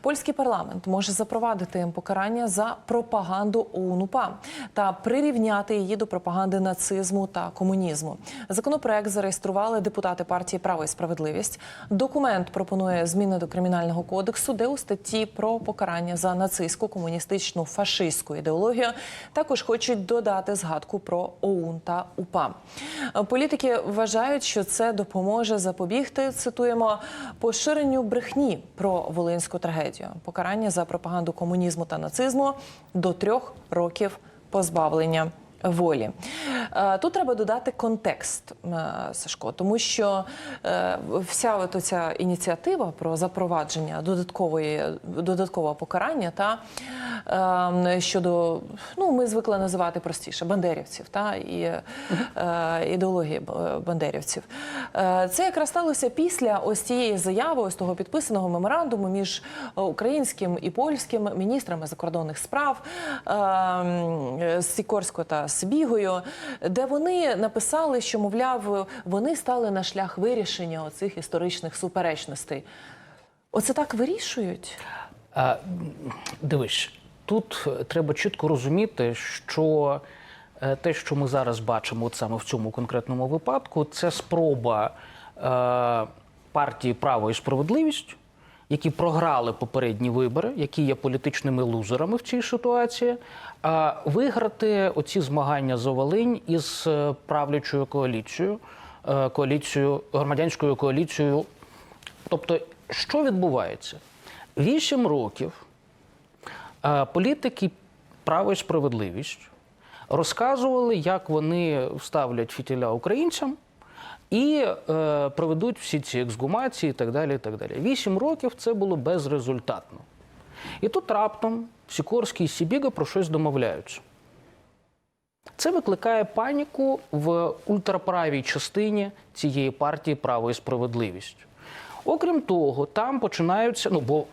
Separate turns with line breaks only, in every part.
Польський парламент може запровадити покарання за пропаганду ОУН-УПА та прирівняти її до пропаганди нацизму та комунізму. Законопроект зареєстрували депутати партії Право і справедливість. Документ пропонує зміни до кримінального кодексу, де у статті про покарання за нацистську, комуністичну, фашистську ідеологію також хочуть додати згадку про ОУН та УПА. Політики вважають, що це допоможе запобігти. Цитуємо поширенню брехні про волинську трагедію. Покарання за пропаганду комунізму та нацизму до трьох років позбавлення. Волі Е, тут треба додати контекст, е, Сашко, тому що е, вся от ця ініціатива про запровадження додаткової додаткового покарання та е, щодо ну ми звикли називати простіше бандерівців та і ідеології бандерівців. Це якраз сталося після ось цієї заяви, ось того підписаного меморандуму між українським і польським міністрами закордонних справ е, м, Та Сбігою, де вони написали, що мовляв, вони стали на шлях вирішення оцих історичних суперечностей. Оце так вирішують?
А, дивись, тут е, треба чітко розуміти, що е, те, що ми зараз бачимо, от саме в цьому конкретному випадку, це спроба е, партії Право і справедливість, які програли попередні вибори, які є політичними лузерами в цій ситуації, виграти оці змагання за Волинь із е, правлячою коаліцією, е, коаліцією громадянською коаліцією. Тобто, що відбувається? Вісім років е, політики право і справедливість розказували, як вони вставлять фітіля українцям і е, проведуть всі ці ексгумації і так далі. І так далі. Вісім років це було безрезультатно. І тут раптом Сікорський і Сібіга про щось домовляються. Це викликає паніку в ультраправій частині цієї партії Право і справедливість. Окрім того, там починаються, ну бо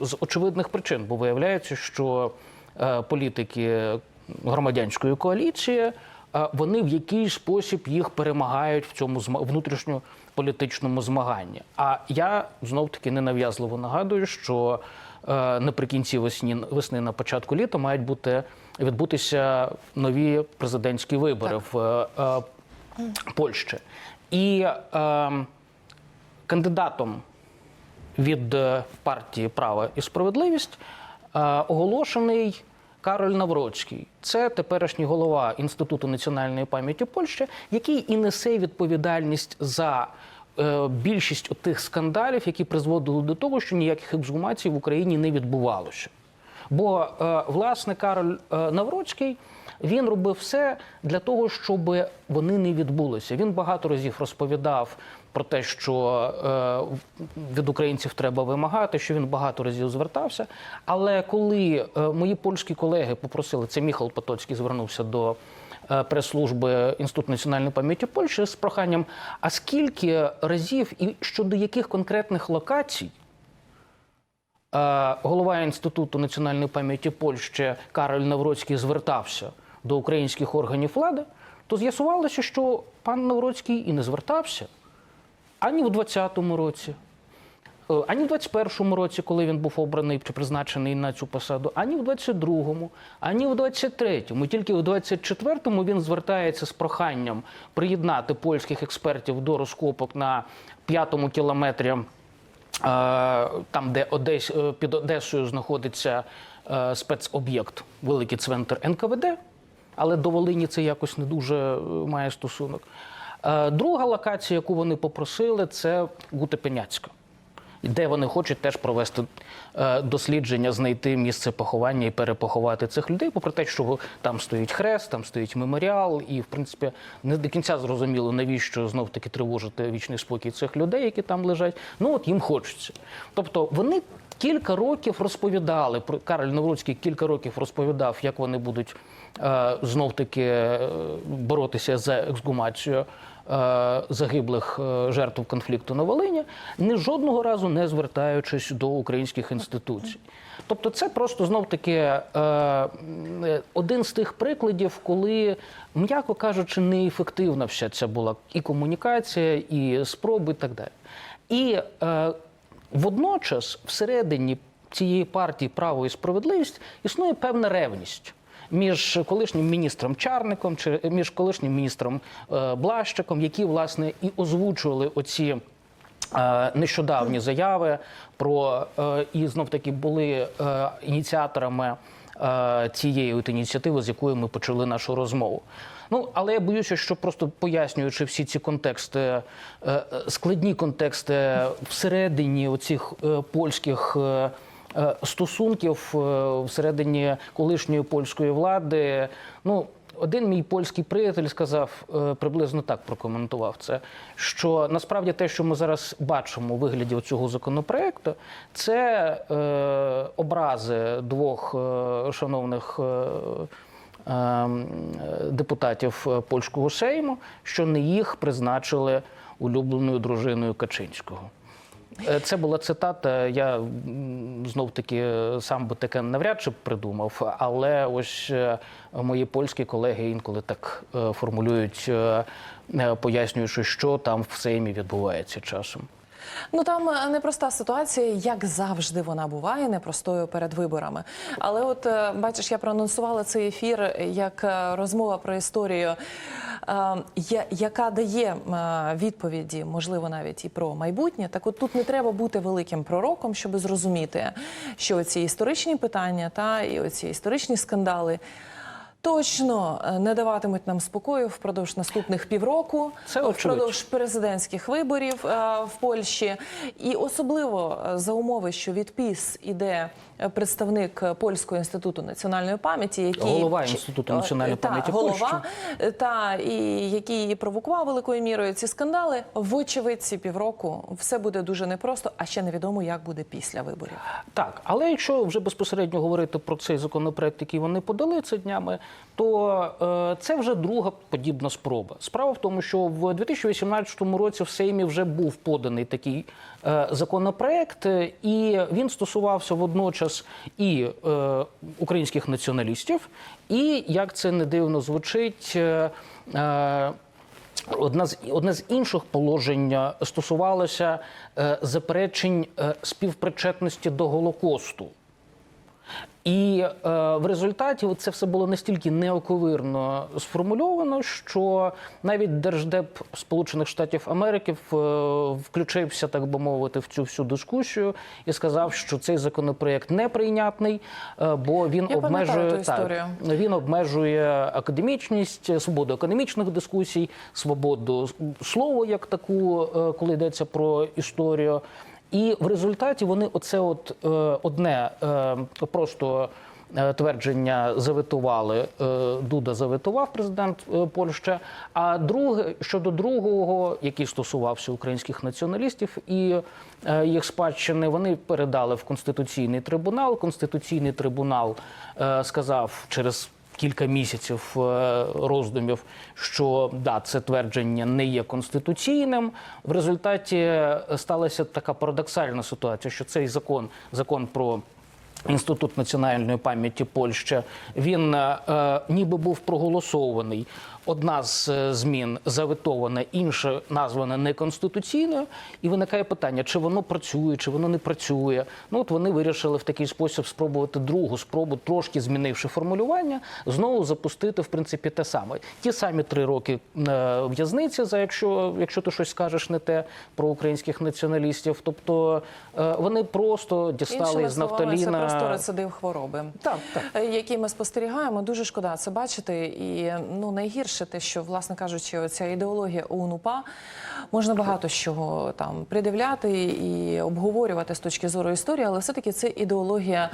з очевидних причин, бо виявляється, що е, політики громадянської коаліції вони в якийсь спосіб їх перемагають в цьому внутрішньополітичному змаганні. А я знов таки ненав'язливо нагадую, що е, наприкінці весні, весни на початку літа мають бути відбутися нові президентські вибори в е, е, Польщі. І е, кандидатом від партії Право і справедливість е, оголошений Кароль Навроцький. Це теперішній голова Інституту національної пам'яті Польщі, який і несе відповідальність за е, більшість тих скандалів, які призводили до того, що ніяких ексгумацій в Україні не відбувалося. Бо е, власне Кароль е, Навроцький він робив все для того, щоб вони не відбулися. Він багато разів розповідав про те, що е, від українців треба вимагати, що він багато разів звертався. Але коли е, мої польські колеги попросили, це Міхал Потоцький звернувся до е, прес-служби Інституту національної пам'яті Польщі з проханням: а скільки разів і щодо яких конкретних локацій голова Інституту національної пам'яті Польщі Кароль Навроцький звертався до українських органів влади, то з'ясувалося, що пан Навроцький і не звертався ані в 20-му році, е, ані в 21-му році, коли він був обраний чи призначений на цю посаду, ані в 22-му, ані в 23-му. Тільки в 24-му він звертається з проханням приєднати польських експертів до розкопок на п'ятому кілометрі Е, там, де Одесь, е, під Одесою знаходиться спецоб'єкт, великий цвинтар НКВД, але до Волині це якось не дуже має стосунок. Е, Друга локація, яку вони попросили, це Гутепеняцька, де вони хочуть теж провести е, дослідження, знайти місце поховання і перепоховати цих людей, попри те, що там стоїть хрест, там стоїть меморіал, і в принципі не до кінця зрозуміло, навіщо знов таки тривожити вічний спокій цих людей, які там лежать. Ну от їм хочеться. Тобто вони. Кілька років розповідали про Кароль Навроцький кілька років розповідав, як вони будуть е, знов таки е, боротися за ексгумацію загиблих е, жертв конфлікту на Волині, ні жодного разу не звертаючись до українських інституцій. Тобто, це просто знов таки е, е, один з тих прикладів, коли, м'яко кажучи, неефективна вся ця була і комунікація, і спроби, і так далі. І е, водночас, всередині цієї партії право і справедливість існує певна ревність. Між колишнім міністром Чарником чи між колишнім міністром е, Блащиком, які власне і озвучували оці е, нещодавні заяви про е, і знов таки були е, ініціаторами е, цієї от ініціативи, з якої ми почали нашу розмову. Ну, але я боюся, що просто пояснюючи всі ці контексти, е, е, складні контексти всередині оцих е, польських. Е, Стосунків е, всередині колишньої польської влади, ну один мій польський приятель сказав е, приблизно так прокоментував це. Що насправді те, що ми зараз бачимо у вигляді цього законопроекту, це е, образи двох е, шановних. е, депутатів польського сейму, що не їх призначили улюбленою дружиною Качинського. Це була цитата. Я знов таки сам би таке навряд чи придумав, але ось е, мої польські колеги інколи так е, формулюють, е, е, пояснюючи, що там в Сеймі відбувається часом.
Ну там е, непроста ситуація, як завжди вона буває, непростою перед виборами. Але от е, бачиш, я проанонсувала цей ефір як е, розмова про історію, яка дає відповіді, можливо, навіть і про майбутнє. Так, от тут не треба бути великим пророком, щоб зрозуміти, що ці історичні питання та і оці історичні скандали. Точно е, не даватимуть нам спокою впродовж наступних півроку,
Це
впродовж президентських виборів е, в Польщі, і особливо е, за умови, що від ПІС іде представник польського інституту національної пам'яті, який
Голова Інституту
е,
національної пам'яті
голова,
Польщі.
та і який провокував великою мірою ці скандали. Вочевидь, ці півроку все буде дуже непросто, а ще невідомо, як буде після виборів.
Так, але якщо вже безпосередньо говорити про цей законопроект, який вони подали це днями, то е, це вже друга подібна спроба. Справа в тому, що в 2018 році в Сеймі вже був поданий такий е, законопроект, е, і він стосувався водночас і е, українських націоналістів, і як це не дивно звучить. Е, е, Одна з одне з інших положень стосувалося е, заперечень е, співпричетності до Голокосту. І е, в результаті це все було настільки неоковирно сформульовано, що навіть держдеп Сполучених Штатів Америки е, включився, так би мовити, в цю всю дискусію і сказав, що цей законопроект неприйнятний, е, бо він
Я
обмежує
історію.
він обмежує академічність, свободу академічних дискусій, свободу слова як таку, е, коли йдеться про історію. І в результаті вони оце от е, одне е, просто. е, Твердження заветували е, Дуда заветував президент е, Польщі. А друге щодо другого, який стосувався українських націоналістів і е, їх спадщини, вони передали в конституційний трибунал. Конституційний трибунал е, сказав через кілька місяців е, роздумів, що да, це твердження не є конституційним. В результаті сталася така парадоксальна ситуація, що цей закон, закон про. Інститут національної пам'яті Польщі він е, е, ніби був проголосований. Одна з е, змін заветована, інша названа неконституційною. І виникає питання, чи воно працює, чи воно не працює. Ну от вони вирішили в такий спосіб спробувати другу спробу, трошки змінивши формулювання, знову запустити в принципі те саме. Ті самі три роки е, в'язниці, за якщо, якщо ти щось скажеш не те про українських націоналістів. Тобто е, вони просто дістали з нафталіна.
це просто рецидив хвороби.
Так, так.
які ми спостерігаємо. Дуже шкода це бачити. І ну найгірше те, що власне кажучи, оця ідеологія ОУН-УПА можна багато чого там придивляти і обговорювати з точки зору історії, але все-таки це ідеологія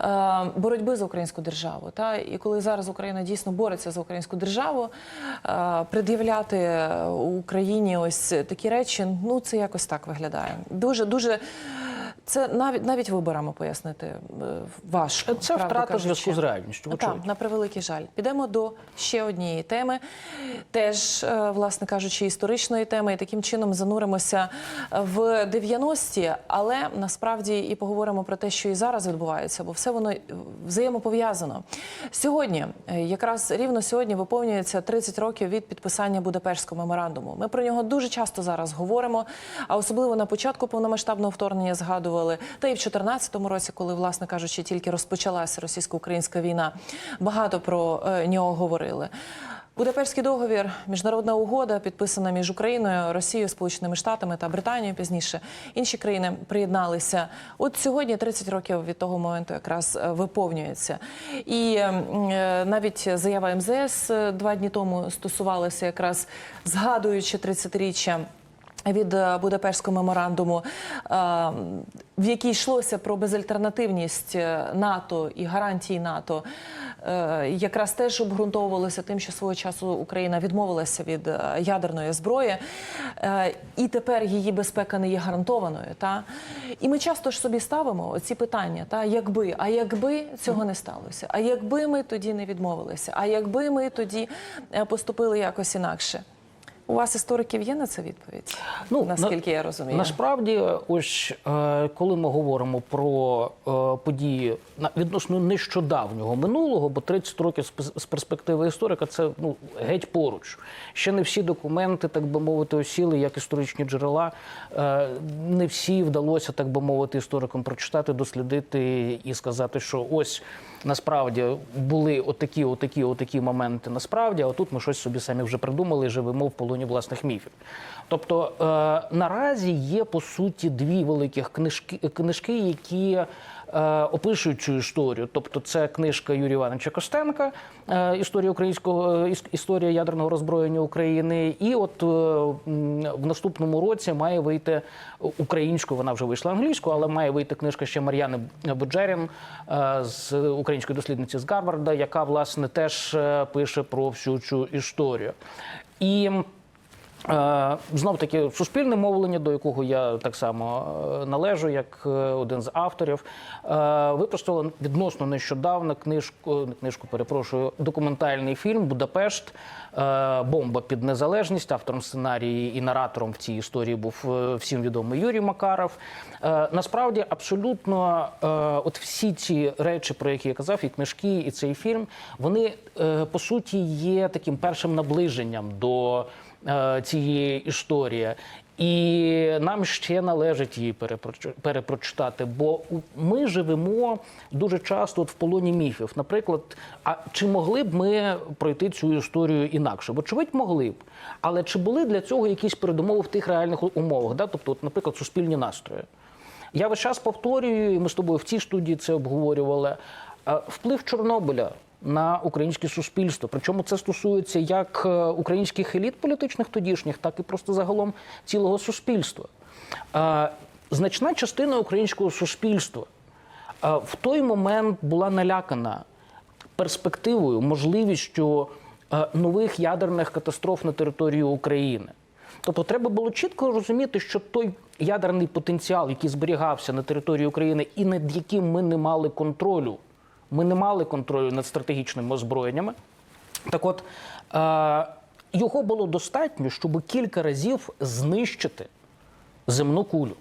е, боротьби за українську державу. Та і коли зараз Україна дійсно бореться за українську державу, е, пред'являти Україні ось такі речі, ну це якось так виглядає. Дуже дуже. Це навіть навіть виборами пояснити е, важко.
Це втрата зв'язку з реальністю.
Так, на превеликий жаль. Підемо до ще однієї теми, теж, е, власне кажучи, історичної теми, і таким чином зануримося в 90-ті, але насправді і поговоримо про те, що і зараз відбувається, бо все воно взаємопов'язано. Сьогодні, е, якраз рівно сьогодні, виповнюється 30 років від підписання Будапештського меморандуму. Ми про нього дуже часто зараз говоримо, а особливо на початку повномасштабного вторгнення згадували. Згадували. Та і в 2014 році, коли, власне кажучи, тільки розпочалася російсько-українська війна, багато про е, нього говорили. Будапештський договір, міжнародна угода, підписана між Україною, Росією, Сполученими Штатами та Британією. Пізніше інші країни приєдналися. От сьогодні 30 років від того моменту якраз е, виповнюється. І е, навіть заява МЗС два дні тому стосувалася якраз згадуючи 30-річчя від е, Будапештського меморандуму, е, в якій йшлося про безальтернативність е, НАТО і гарантії НАТО, якраз теж обґрунтовувалося тим, що свого часу Україна відмовилася від ядерної зброї, і тепер її безпека не є гарантованою. Та і ми часто ж собі ставимо ці питання: та якби, а якби цього не сталося, а якби ми тоді не відмовилися, а якби ми тоді поступили якось інакше. У вас істориків є на це відповідь?
Ну,
наскільки
на-
я розумію.
Насправді, ось е, коли ми говоримо про е, події на відносно нещодавнього минулого, бо 30 років з з перспективи історика це ну геть поруч. Ще не всі документи, так би мовити, осіли, як історичні джерела. Е, Не всі вдалося, так би мовити, історикам прочитати, дослідити і сказати, що ось насправді були отакі, отакі, отакі моменти. Насправді, а тут ми щось собі самі вже придумали, і живемо в полоні власних міфів. Тобто е, наразі є по суті дві великих книжки, книжки які опишують цю історію. Тобто, це книжка Юрія Івановича Костенка, е, історія українського е, іс- історія ядерного роззброєння України. І от е, в наступному році має вийти українською, вона вже вийшла англійською, але має вийти книжка ще Мар'яни Буджерін е, з української дослідниці з Гарварда, яка власне теж е, пише про всю цю історію. І Е, Знов таки суспільне мовлення, до якого я так само е, належу, як е, один з авторів, е, випустило відносно нещодавно книжку, книжку, перепрошую, документальний фільм Будапешт. е, Бомба під незалежність. Автором сценарії і наратором в цій історії був е, всім відомий Юрій Макаров. Е, Насправді, абсолютно, е, от всі ці речі, про які я казав, і книжки, і цей фільм, вони е, по суті є таким першим наближенням до е, цієї історії. І нам ще належить її перепрочитати, бо ми живемо дуже часто от в полоні міфів. Наприклад, а чи могли б ми пройти цю історію інакше? Вочевидь, могли б. Але чи були для цього якісь передумови в тих реальних умовах? Да? Тобто, от, наприклад, суспільні настрої. Я весь час повторюю, і ми з тобою в цій студії це обговорювали. е, Вплив Чорнобиля на українське суспільство. Причому це стосується як е, українських еліт політичних тодішніх, так і просто загалом цілого суспільства. Е, Значна частина українського суспільства е, в той момент була налякана перспективою, можливістю нових ядерних катастроф на території України. Тобто треба було чітко розуміти, що той ядерний потенціал, який зберігався на території України, і над яким ми не мали контролю, ми не мали контролю над стратегічними озброєннями. Так от е, його було достатньо, щоб кілька разів знищити земну кулю.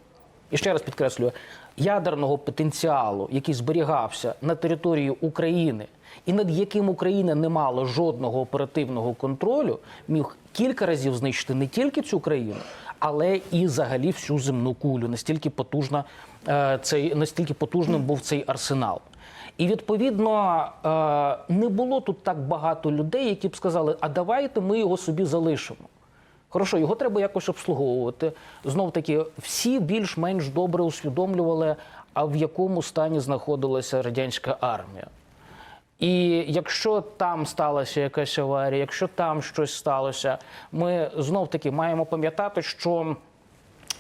І ще раз підкреслюю, ядерного потенціалу, який зберігався на території України, і над яким Україна не мала жодного оперативного контролю, міг кілька разів знищити не тільки цю країну, але і взагалі всю земну кулю. Настільки потужна е, цей настільки потужним був цей арсенал. І відповідно е, не було тут так багато людей, які б сказали, а давайте ми його собі залишимо. Хорошо, його треба якось обслуговувати. Знов таки, всі більш-менш добре усвідомлювали, а в якому стані знаходилася радянська армія. І якщо там сталася якась аварія, якщо там щось сталося, ми знов таки маємо пам'ятати, що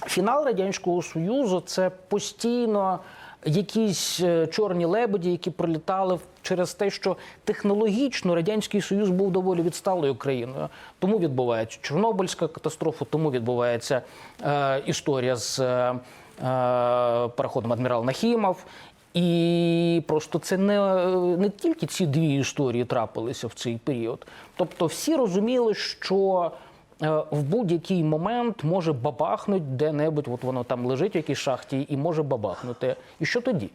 фінал радянського союзу це постійно якісь е, чорні лебеді, які пролітали через те, що технологічно радянський союз був доволі відсталою країною. Тому відбувається Чорнобильська катастрофа, тому відбувається е, історія з е, е, пароходом адмірал Нахімов. І просто це не, не тільки ці дві історії трапилися в цей період. Тобто всі розуміли, що е, в будь-який момент може бабахнуть де-небудь, от воно там лежить в якійсь шахті і може бабахнути. І що тоді?